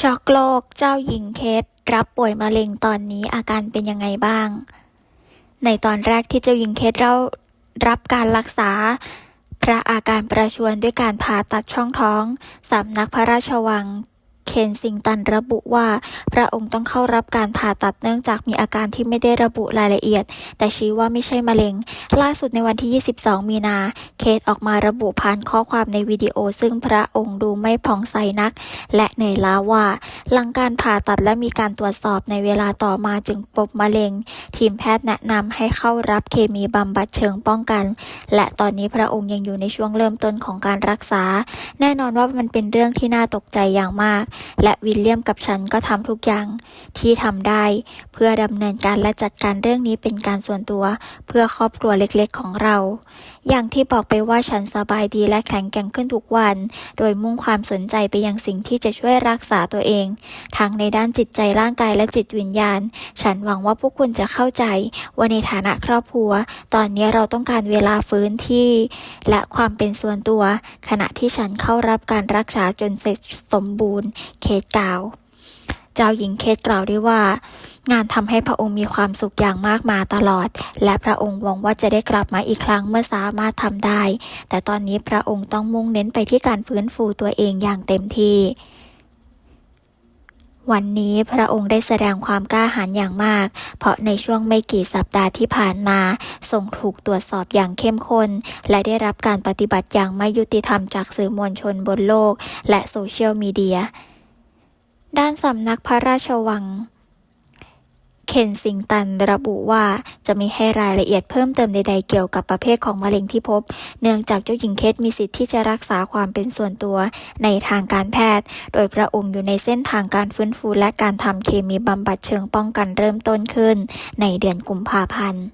ช็อกโลกเจ้าหญิงเคสรับป่วยมะเร็งตอนนี้อาการเป็นยังไงบ้าง ในตอนแรกที่เจ้าหญิงเคสเรารับการรักษา พระอาการประชวนด้วยการผ่าตัดช่องท้องสำนักพระราชวัง เคนซิงตันระบุว่า พระองค์ต้องเข้ารับการผ่าตัดเนื่องจากมีอาการที่ไม่ได้ระบุรายละเอียด แต่ชี้ว่าไม่ใช่มะเร็ง ล่าสุดในวันที่ 22 มีนา เคสออกมาระบุผ่านข้อความในวิดีโอ ซึ่งพระองค์ดูไม่ผ่องใสนัก และเหนื่อยล้าว่า หลังการผ่าตัดและมีการตรวจสอบในเวลาต่อมาจึงพบมะเร็ง ทีมแพทย์แนะนำให้เข้ารับเคมีบำบัดเชิงป้องกัน และตอนนี้พระองค์ยังอยู่ในช่วงเริ่มต้นของการรักษา แน่นอนว่ามันเป็นเรื่องที่น่าตกใจอย่างมากและวิลเลียมกับฉันก็ทำทุกอย่างที่ทำได้ เพื่อดำเนินการและจัดการเรื่องนี้เป็นการส่วนตัวเพื่อครอบครัวเล็กๆของเรา อย่างที่บอกไปว่าฉันสบายดีและแข็งแกร่งขึ้นทุกวัน โดยมุ่งความสนใจไปยังสิ่งที่จะช่วยรักษาตัวเอง ทั้งในด้านจิตใจร่างกายและจิตวิญญาณ ฉันหวังว่าพวกคุณจะเข้าใจว่าในฐานะครอบครัว ตอนนี้เราต้องการเวลาฟื้นที่ และความเป็นส่วนตัว ขณะที่ฉันเข้ารับการรักษาจนเสร็จสมบูรณ์เคสกล่าว เจ้าหญิงเคสกล่าวด้วยว่า งานทำให้พระองค์มีความสุขอย่างมากมาตลอด และพระองค์หวังว่าจะได้กลับมาอีกครั้งเมื่อสามารถทำได้ แต่ตอนนี้พระองค์ต้องมุ่งเน้นไปที่การฟื้นฟูตัวเองอย่างเต็มที่วันนี้พระองค์ได้แสดงความกล้าหาญอย่างมาก เพราะในช่วงไม่กี่สัปดาห์ที่ผ่านมาทรงถูกตรวจสอบอย่างเข้มข้น และได้รับการปฏิบัติอย่างไม่ยุติธรรมจากสื่อมวลชนบนโลก และโซเชียลมีเดีย ด้านสำนักพระราชวัง เคนซิงตันระบุว่าจะม่ให้รายละเอียดเพิ่มเติมใดๆเกี่ยวกับประเภทของมะเร็งที่พบ เนื่องจากเจ้าหญิงเคสมีสิทธิ์ที่จะรักษาความเป็นส่วนตัวในทางการแพทย์ โดยพระองค์อยู่ในเส้นทางการฟื้นฟูและการทำเคมีบำบัดเชิงป้องกันเริ่มต้นขึ้น ในเดือนกุมภาพันธ์